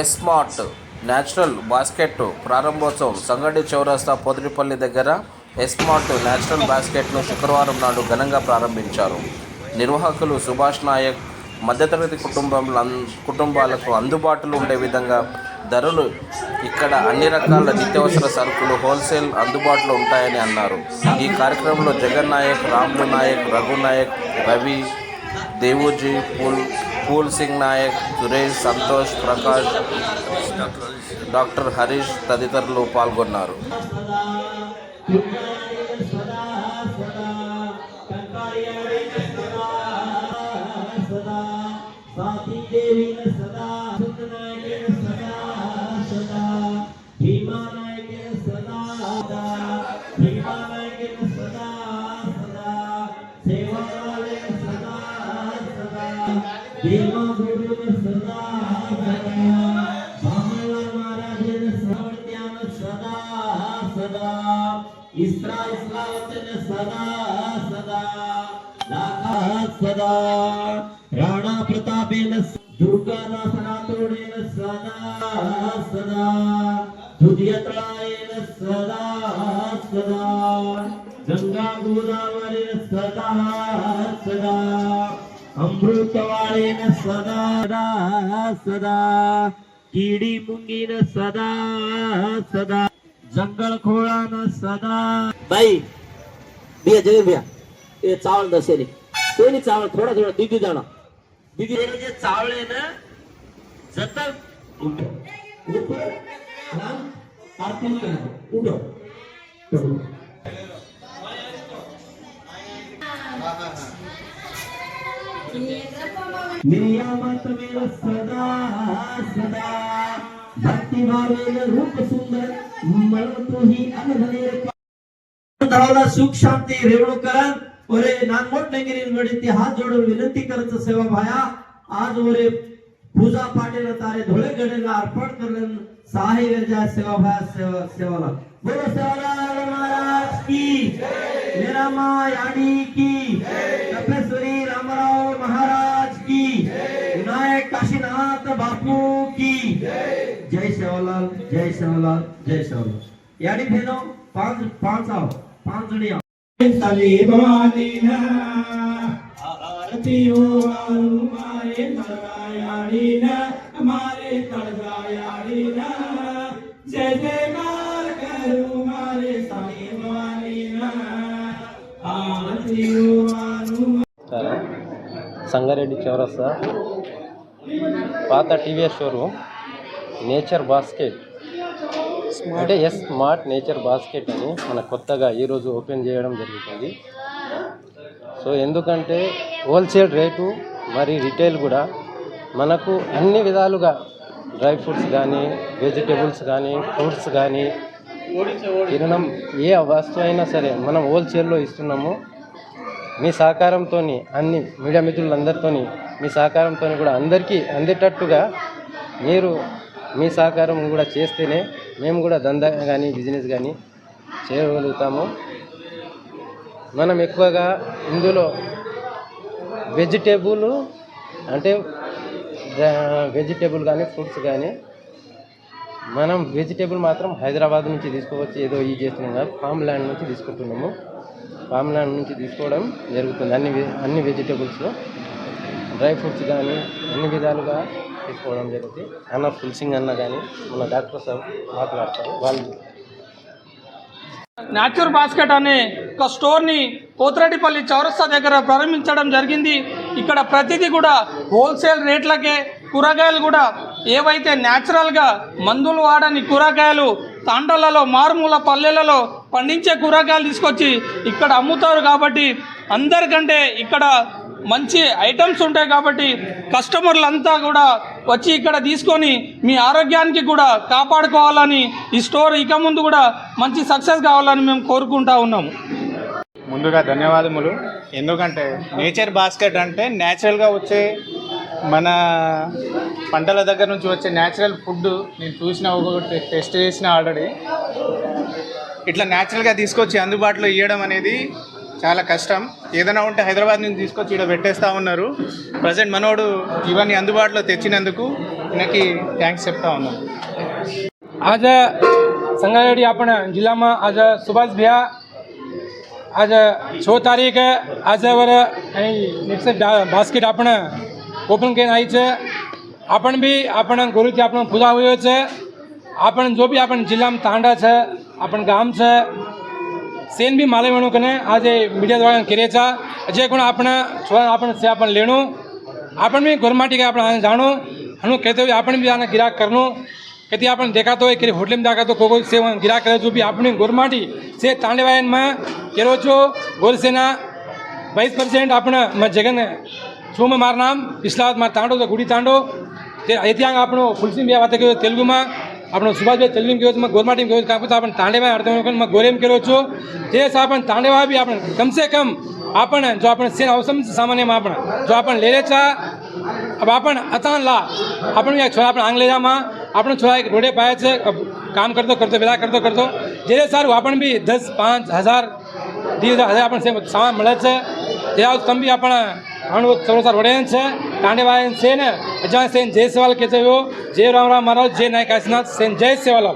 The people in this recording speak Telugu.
ఎస్మార్ట్ న్యాచురల్ బాస్కెట్ ప్రారంభోత్సవం సంగడి చౌరస్తా పొదిరిపల్లి దగ్గర ఎస్మార్ట్ న్యాచురల్ బాస్కెట్ను శుక్రవారం నాడు ఘనంగా ప్రారంభించారు. నిర్వాహకులు సుభాష్ నాయక్ మధ్యతరగతి కుటుంబంలో కుటుంబాలకు అందుబాటులో ఉండే విధంగా ధరలు ఇక్కడ అన్ని రకాల నిత్యావసర సరుకులు హోల్సేల్ అందుబాటులో ఉంటాయని అన్నారు. ఈ కార్యక్రమంలో జగన్ నాయక్ రాములు నాయక్ రఘు నాయక్ రవి దేవూజీ పూల్ పూల్ సింగ్ నాయక్ సురేష్ సంతోష్ ప్రకాష్ డాక్టర్ హరీష్ తదితరులు పాల్గొన్నారు దేవి ఇస్రా ఇస్రా వచన సదా సదా దాతా సదా. రాణా ప్రతాపేన దుర్గాదాసనాథుడేన సదా సదా. తుదియత్రాయన సదా సదా. గంగా గోదావరిన సదా సదా. అమృతవాళేన సదా సదా. సదా కీడి ముంగిన సదా సదా. જંગલ ખોળાના સદા ભાઈ બે જય ભ્યા એ ચાવલ દસેલી તેની ચાવલ થોડા થોડા દીદી દાણા દીદી એને જે ચાવળે ને જતક ઉડો નિયામત મેળ સદા સદા ભક્તિ ભાવે રૂપ સુંદર म्हणून ही अनधने तळाला सुख शांती रेवणूकरण ओरे नानमोट नगिरींकडे हात जोडून विनंती करत सेवा भाया. आज ओरे पूजा पाटील तारे धुळे गडेला अर्पण करlen सहाय गरजा सेवा भाया सेवा सेवाला. बोलो सेवालाल महाराज की मेरा माँ यानी की तपेश्वरी रामराव महाराज की विनायक काशीनाथ बापू की जय सेवालाल जय सेवालाल. చేశారు యాడి భేదం పాంచ్ పాంచావ్ పాంచుడియా సలీమానినా ఆరతియో మారే సంగారెడ్డి చౌరస్తా. పాత టీవీఎస్ షోరూమ్. Nature basket. అంటే ఎస్ స్మార్ట్ నేచర్ బాస్కెట్ అని మన కొత్తగా ఈరోజు ఓపెన్ చేయడం జరుగుతుంది. సో ఎందుకంటే హోల్సేల్ రేటు మరి రిటైల్ కూడా మనకు అన్ని విధాలుగా డ్రై ఫ్రూట్స్ కానీ వెజిటేబుల్స్ కానీ ఫ్రూట్స్ కానీ తినడం ఏ వస్తువు అయినా సరే మనం హోల్సేల్లో ఇస్తున్నాము. మీ సహకారంతో అన్ని మీడియా మిత్రులందరితో మీ సహకారంతో కూడా అందరికీ అందేటట్టుగా మీరు మీ సహకారం కూడా చేస్తేనే మేము కూడా దందా కానీ బిజినెస్ కానీ చేయగలుగుతాము. మనం ఎక్కువగా ఇందులో వెజిటేబుల్ అంటే వెజిటేబుల్ కానీ ఫ్రూట్స్ కానీ మనం వెజిటేబుల్ మాత్రం హైదరాబాద్ నుంచి తీసుకోవచ్చు. ఏదో ఈ చేస్తున్నాం కాదు ఫామ్ ల్యాండ్ నుంచి తీసుకుంటున్నాము. ఫామ్ ల్యాండ్ నుంచి తీసుకోవడం జరుగుతుంది. అన్ని వె- అన్ని వెజిటేబుల్స్ డ్రై ఫ్రూట్స్ కానీ అన్ని విధాలుగా తీసుకోవడం జరిగింది. అన్న ఫుల్సింగ్ అన్న కానీ మన డాక్టర్ సార్ మాట్లాడతారు. వాళ్ళు న్యాచుర్ బాస్కెట్ అనే ఒక స్టోర్ని పోతిరెడ్డిపల్లి చౌరస్తా దగ్గర ప్రారంభించడం జరిగింది. ఇక్కడ ప్రతిదీ కూడా హోల్సేల్ రేట్లకే కూరగాయలు కూడా ఏవైతే న్యాచురల్గా మందులు వాడని కూరగాయలు తాండలలో మారుమూల పల్లెలలో పండించే కూరగాయలు తీసుకొచ్చి ఇక్కడ అమ్ముతారు కాబట్టి అందరికంటే ఇక్కడ మంచి ఐటమ్స్ ఉంటాయి కాబట్టి కస్టమర్లంతా కూడా వచ్చి ఇక్కడ తీసుకొని మీ ఆరోగ్యానికి కూడా కాపాడుకోవాలని ఈ స్టోర్ ఇక ముందు కూడా మంచి సక్సెస్ కావాలని మేము కోరుకుంటా ఉన్నాము. ముందుగా ధన్యవాదములు. ఎందుకంటే నేచర్ బాస్కెట్ అంటే న్యాచురల్గా వచ్చే మన పంటల దగ్గర నుంచి వచ్చే న్యాచురల్ ఫుడ్ నేను చూసిన ఒకటి టెస్ట్ చేసిన ఆల్రెడీ. ఇట్లా న్యాచురల్గా తీసుకొచ్చి అందుబాటులో ఇవ్వడం అనేది చాలా కష్టం. ఏదైనా ఉంటే హైదరాబాద్ నుంచి తీసుకొచ్చి ఇక్కడ పెట్టేస్తా ఉన్నారు. ప్రజెంట్ మనోడు ఇవన్నీ అందుబాటులో తెచ్చినందుకు ఇక్కడికి థ్యాంక్స్ చెప్తా ఉన్నాను ఆజ సంగారెడ్డి ఆపణ జిల్లామా ఆజ సుభాష్ భయా ఆజ చో తారీఖ ఆజావర నెక్స్ట్ బాస్కెట్ ఆపణ ఓపెన్ కే ఆయిచ ఆపణ బి ఆపణ గురుచి ఆపణ పూజా హోయో ఆపణ జో బి ఆపణ జిల్లా తాండా ఆపణ గామ్ સેન બી માલે વેણુ કને આજે મીડિયા દ્વારા કરે છે. જે ગુણ આપણા છોરા આપણને છે આપણને લેણું. આપણને બી ઘરમાંથી કે આપણે જાણું. હણું કહેતો હોય આપણે બી આને ગિરાક કરનું. કેથી આપણને દેખાતો હોય કે હોટલીમાં દેખાતો કોઈ કોઈ સેવા ગિરાક કરે છું બી આપણી ગોરમાટી છે તાંડેવાયનમાં કેરો છો ગોરસેના બાવીસ પર્સેન્ટ આપણે જગન છું મારું નામ ઇસ્લામાબાદ મારા તાંડો તો ગુડી તાંડો. તે અહીંથી આપણો ફુલસિંહ બે વાત કહ્યું તેલુગુમાં. આપણો સુભાષભાઈ ચલવીમ કહ્યું છે મેં ગોરમા ટીમ કહ્યું કાંકુ આપણે તાંડેવા અડધો મેં ગોરેમ કર્યો છું. તે આપણે તાંડેવા બી આપણે કમસે કમ આપણને, જો આપણે સેન અવસમ સામાન્યમાં આપણે, જો આપણે લેલે ચા આપણે અચાન લા આપણે એક છોરા આપણે આંગલેજામાં આપણે છોરા એક રોડે પાયા છે કામ કરતો કરતો, વેલા કરતો કરતો. જે સારું આપણને બી દસ, પાંચ હજાર ધીરે હજાર આપણને સામાન મળે છે. તે તમે બી આપણા ઘણું સરોસાર વડે છે. कांडे सेन जो सेन, जय सेवाल कहते हो। जय राम राम महाराज, जय नायक काशीनाथ सेन, जय सेवाल